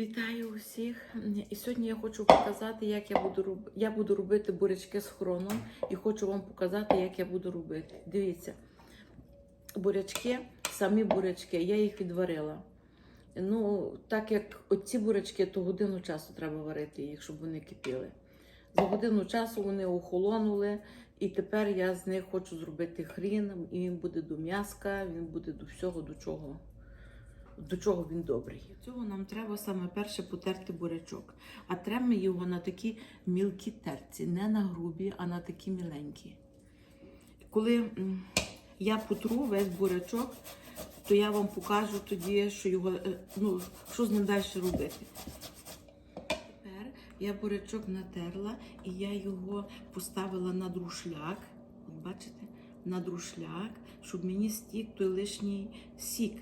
Вітаю усіх! І сьогодні я хочу показати, як я буду роб... я буду робити бурячки з хроном і хочу вам показати, як я буду робити. Дивіться, бурячки, самі бурячки, я їх відварила. Ну, так як оці бурячки, то годину часу треба варити їх, щоб вони кипіли. За годину часу вони охолонули, і тепер я з них хочу зробити хрін, і він буде до м'яска, він буде до всього, до чого до чого він добрий. Для цього нам треба саме перше потерти бурячок. А треба його на такі мілкі терці, не на грубі, а на такі міленькі. Коли я потру весь бурячок, то я вам покажу тоді, що його, е, ну, що з ним далі робити. Тепер я бурячок натерла і я його поставила на друшляк. От бачите, на друшляк, щоб мені стік той лишній сік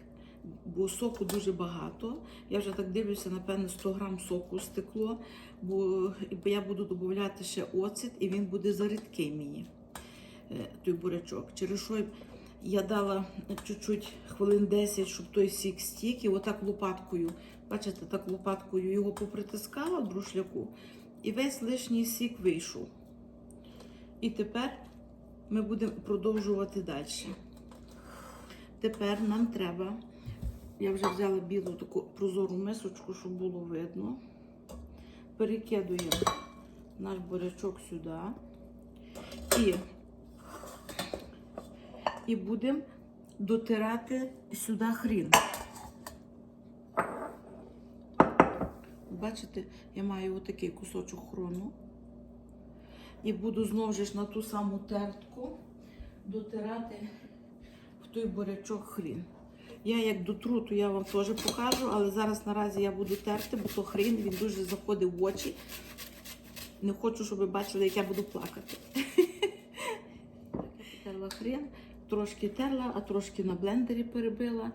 бо соку дуже багато. Я вже так дивлюся, напевно, 100 грам соку стекло, бо я буду додати ще оцет, і він буде зарідкий мені, е, той бурячок. Через що я дала чуть-чуть хвилин 10, щоб той сік стік, і отак лопаткою, бачите, так лопаткою його попритискала в друшляку, і весь лишній сік вийшов. І тепер ми будемо продовжувати далі. Тепер нам треба я вже взяла білу таку прозору мисочку, щоб було видно. Перекидуємо наш бурячок сюди і, і будемо дотирати сюди хрін. Бачите, я маю отакий кусочок хрону. І буду знову ж на ту саму тертку дотирати в той бурячок хрін. Я як дотру, то я вам теж покажу, але зараз наразі я буду терти, бо то хрін він дуже заходить в очі. Не хочу, щоб ви бачили, як я буду плакати. Терла хрін, трошки терла, а трошки на блендері перебила,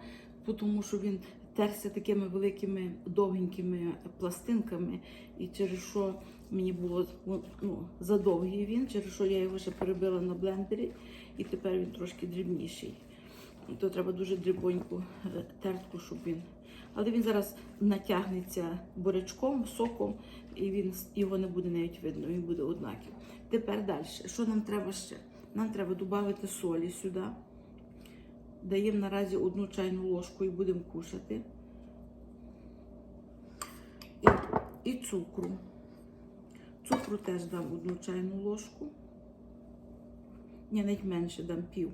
тому що він терся такими великими довгенькими пластинками. І через що мені було ну, задовгий він, через що я його ще перебила на блендері, і тепер він трошки дрібніший то треба дуже дрібоньку е, тертку, щоб він. Але він зараз натягнеться бурячком, соком, і він його не буде навіть видно, він буде однакий. Тепер далі. Що нам треба ще? Нам треба додати солі сюди. Даємо наразі одну чайну ложку і будемо кушати. І, і цукру. Цукру теж дам одну чайну ложку. Ні, навіть менше дам пів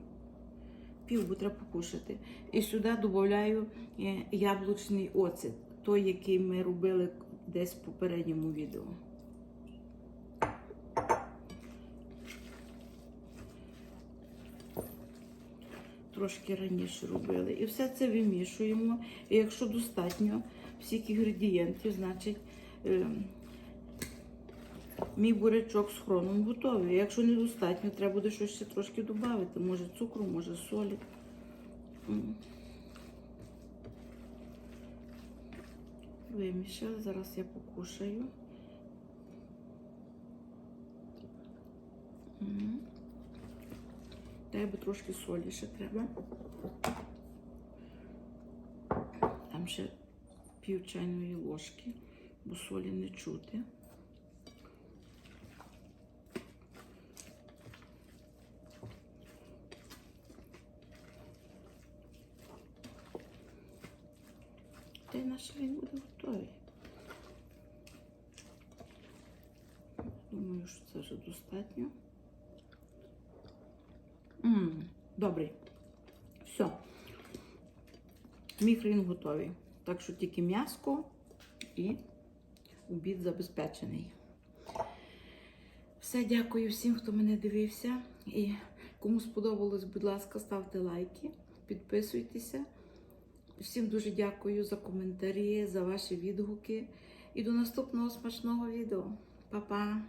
пів, бо треба покушати. І сюди додаю е, яблучний оцет, той, який ми робили десь в попередньому відео. Трошки раніше робили. І все це вимішуємо. І якщо достатньо всіх інгредієнтів, значить е, мій бурячок з хроном готовий. Якщо недостатньо, треба буде щось ще трошки додати. Може цукру, може солі. Вимішали, зараз я покушаю. Треба трошки солі ще треба. Там ще пів чайної ложки, бо солі не чути. Й він буде готовий. Думаю, що це вже достатньо. Ммм, добрий. Все. Мій хрін готовий. Так що тільки м'яско і обід забезпечений. Все, дякую всім, хто мене дивився. І кому сподобалось, будь ласка, ставте лайки, підписуйтеся. Всім дуже дякую за коментарі, за ваші відгуки. І до наступного смачного відео. Па-па!